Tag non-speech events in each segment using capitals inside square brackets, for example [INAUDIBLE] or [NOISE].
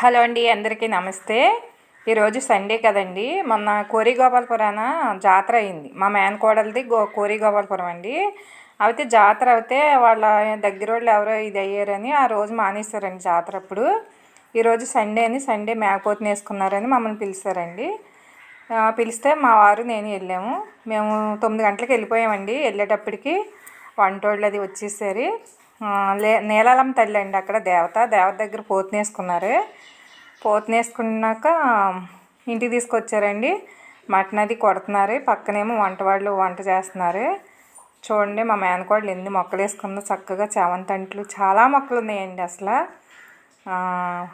Hello అండి అందరికీ నమస్తే. ఈరోజు సండే కదండి. మొన్న కోరి గోపాలపురాన జాతర అయింది. మా మేనకోడలది గో కోరి గోపాలపురం అండి. అయితే జాతర అయితే వాళ్ళ దగ్గర వాళ్ళు ఎవరో ఇది అయ్యారని ఆ రోజు మానేశారండి జాతర అప్పుడు ఈరోజు సండే అని సండే మేకపోతుని వేసుకున్నారని మమ్మల్ని పిలిచారండి. పిలిస్తే మా వారు నేను వెళ్ళాము. మేము తొమ్మిది గంటలకు వెళ్ళిపోయామండి. వెళ్ళేటప్పటికి వంటోళ్ళు అది వచ్చేసరి. లే నీలాలమ్మ తల్లి అండి అక్కడ దేవత. దేవత దగ్గర పోతనేసుకున్నారు పోతనేసుకున్నాక ఇంటికి తీసుకొచ్చారండి. మటన్ అది కొడుతున్నారు. పక్కనేమో వంట వాళ్ళు వంట చేస్తున్నారు. చూడండి మా మేనకోడలు ఎన్ని మొక్కలు వేసుకుందో చక్కగా చామంతి చాలా మొక్కలు ఉన్నాయండి అసలు.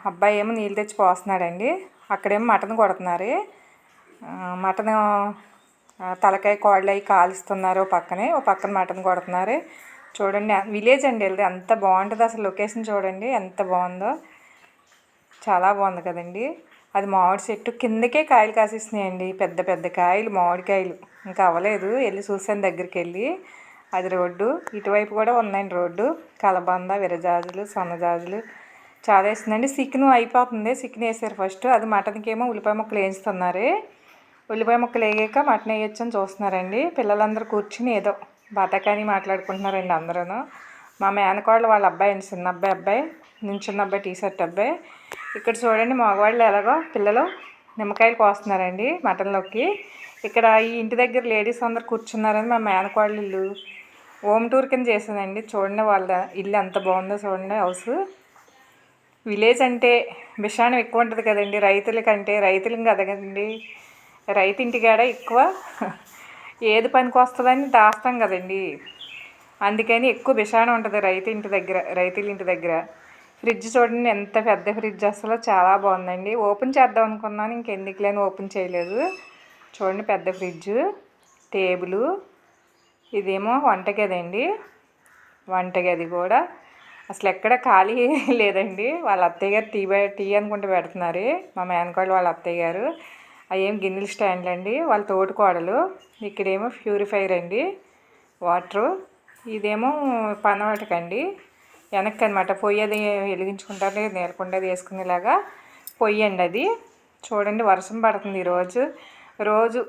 అబ్బాయి ఏమో నీళ్ళు తెచ్చి పోస్తున్నాడండి. అక్కడేమో మటన్ కొడుతున్నారు. మటన్ తలకాయ కోళ్ళు అవి కాలుస్తున్నారు ఓ పక్కనే. ఓ పక్కన మటన్ కొడుతున్నారు. చూడండి విలేజ్ అండి వెళ్ళి ఎంత బాగుంటుంది అసలు లొకేషన్ చూడండి ఎంత బాగుందో. చాలా బాగుంది కదండి. అది మామిడి చెట్టు కిందకే కాయలు కాసేసినాయండి పెద్ద పెద్ద కాయలు మామిడికాయలు. ఇంకా అవ్వలేదు వెళ్ళి చూసాను దగ్గరికి వెళ్ళి. అది రోడ్డు ఇటువైపు కూడా ఉందండి రోడ్డు. కలబంద విరజాజులు సన్నజాజులు చాలా వేసిందండి. చికెన్ అయిపోతుంది చికెన్ వేసారు ఫస్ట్. అది మటన్కి ఏమో ఉల్లిపాయ ముక్కలు వేయిస్తున్నారు ఉల్లిపాయ ముక్కలు వేగాక మటన్ వేయొచ్చని చూస్తున్నారండి. పిల్లలందరూ కూర్చుని ఏదో బతకాని మాట్లాడుకుంటున్నారండి అందరూ మా మేనకోడలు వాళ్ళ అబ్బాయి అండి చిన్న అబ్బాయి అబ్బాయి నించున్న అబ్బాయి టీ షర్ట్ అబ్బాయి. ఇక్కడ చూడండి మగవాళ్ళు ఎలాగో పిల్లలు నిమ్మకాయలు కోస్తున్నారండి మటన్లోకి. ఇక్కడ ఈ ఇంటి దగ్గర లేడీస్ అందరు కూర్చున్నారని మా మేనకోడలు ఇల్లు హోమ్ టూర్ కింద చేశానండి చూడండి వాళ్ళ ఇల్లు ఎంత బాగుందో చూడండి హౌస్. విలేజ్ అంటే విషాణం ఎక్కువ ఉంటుంది కదండి రైతులకంటే రైతులం కదండి. రైతు ఇంటికాడ ఎక్కువ. ఏది పనికి వస్తుందని దాస్తాం కదండి. అందుకని ఎక్కువ విషాణం ఉంటుంది రైతు ఇంటి దగ్గర రైతుల ఇంటి దగ్గర. ఫ్రిడ్జ్ చూడండి ఎంత పెద్ద ఫ్రిడ్జ్ అసలు చాలా బాగుందండి. ఓపెన్ చేద్దాం అనుకున్నాను ఇంకెందుకు లేని ఓపెన్ చేయలేదు. చూడండి పెద్ద ఫ్రిడ్జ్ టేబుల్. ఇదేమో వంటగది అండి వంటగది కూడా. అసలు ఎక్కడ ఖాళీ [LAUGHS] లేదండి. వాళ్ళ అత్తయ్య గారు టీ టీ అనుకుంటూ పెడుతున్నారు. మా మేనకోళ్ళు వాళ్ళ అత్తయ్య గారు. అవేం గిన్నెల స్టాండ్లు అండి వాళ్ళ తోటి కోడలు ఇక్కడేమో ప్యూరిఫైర్ అండి వాటరు. ఇదేమో పనవాటకండి. వెనక్కి అనమాట పొయ్యి అది వెలిగించుకుంటారు నేలకుండా వేసుకునేలాగా పొయ్యి అండి అది. చూడండి వర్షం పడుతుంది ఈరోజు. రోజు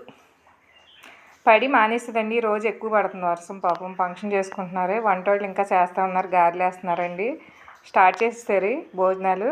పడి మానేస్తుందండి రోజు ఎక్కువ పడుతుంది వర్షం. పాపం ఫంక్షన్ చేసుకుంటున్నారు వంట వాళ్ళు ఇంకా చేస్తూ ఉన్నారు గారెలు వేస్తున్నారండి. స్టార్ట్ చేస్తారు భోజనాలు.